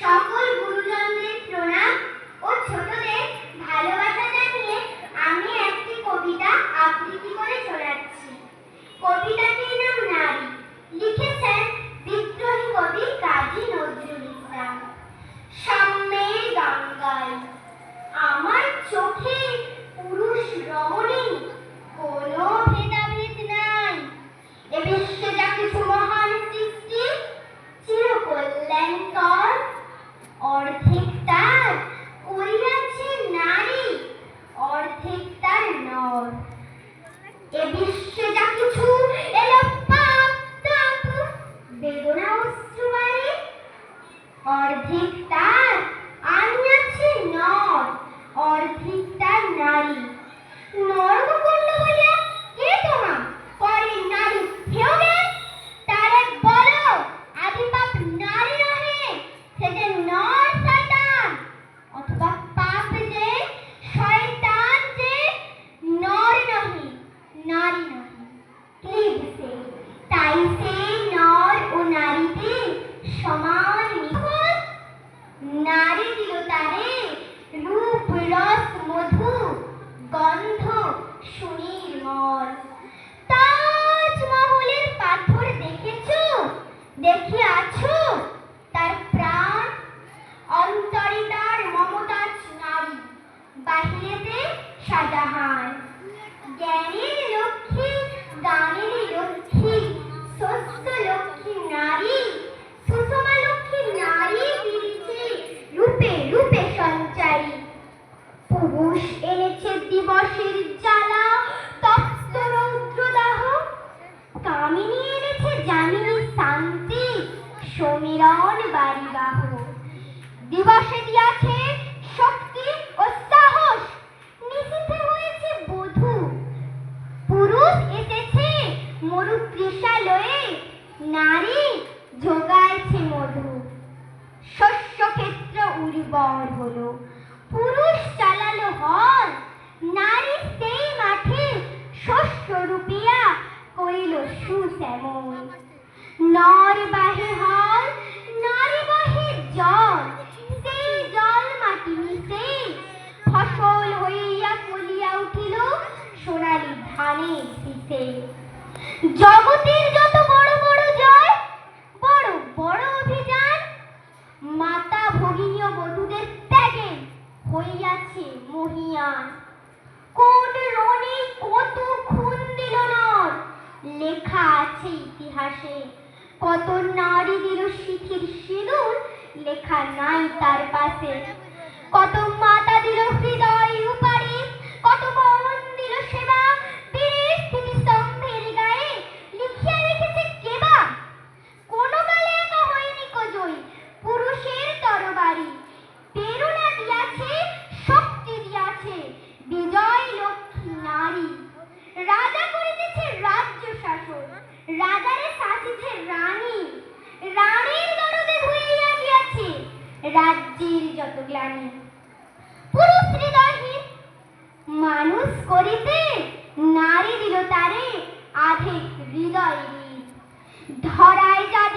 সকল Shah Jahan. বর হলো। পুরুষ চালালো হল নারী সেই মাঠে শস্য রূপিয়া কইল সুশ্যামল। নর বাহে হল গেছে মহিয়ান। কোন রণে কত খুন দিল নর? লেখা আছে ইতিহাসে, কত নারী দিল শিথির সিঁদুর? লেখা নাই তার পাশে। কত মাতা দিল হৃদয় উপারে কত রাজারে শাসিছে রানী। রানীর দরদে হইয়া গিয়াছে রাজ্যের যত গ্লানি। পুরুষ হৃদয়হীন মানুষ করিতে নারী দিল তারে আধে হৃদয়। ধরায় যাবে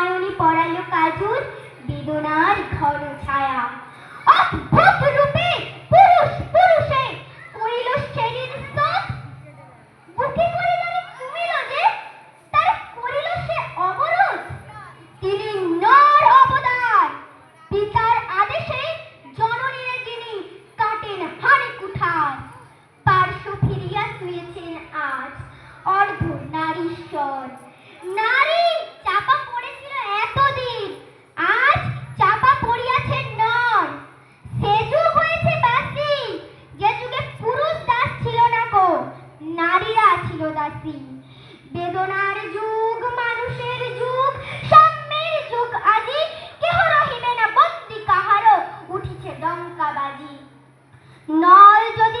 নয়নে পড়ালো কাজুর বেদনার ঘন ছায়া। অদ্ভুত রূপে পুরুষ পুরুষে করিল সেদিন স্তব বুকে করে জানে কুমিল যে, তার করিল সে অবরোধ। তিনি নর অবদান। পিতার আদেশে জননীরে যিনি কাটেন হাড়ি কুঠার, পার্শ্ব ফিরিয়া শুয়েছেন আজ অর্ধ নারীশ্বর। না ছিল দাসী। বেদনার যুগ, মানুষের যুগ সম্মের যুগ আজি। কেহ রহিবে না বন্দি কাহারো উঠিছে ডঙ্কা বাজি নল যদি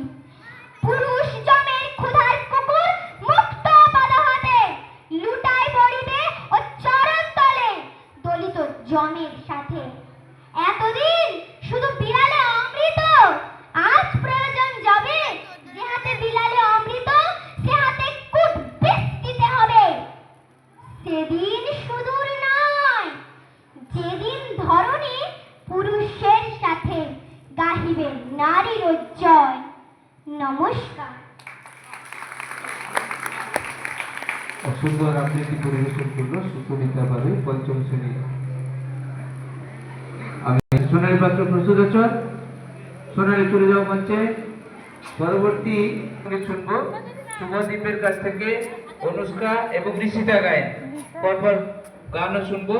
দিবেন নারীর জয় নমস্কার। সুন্দর আবৃত্তি পরিবেশন করল পঞ্চম শ্রেণি। আমি সোনালী পাত্র প্রস্তুত সোনালী, চলে মঞ্চে পরবর্তী শুনব শুভদীপের কাছ থেকে অনুষ্কা এবং ঋষিতা গায়ে পরপর গানও শুনব।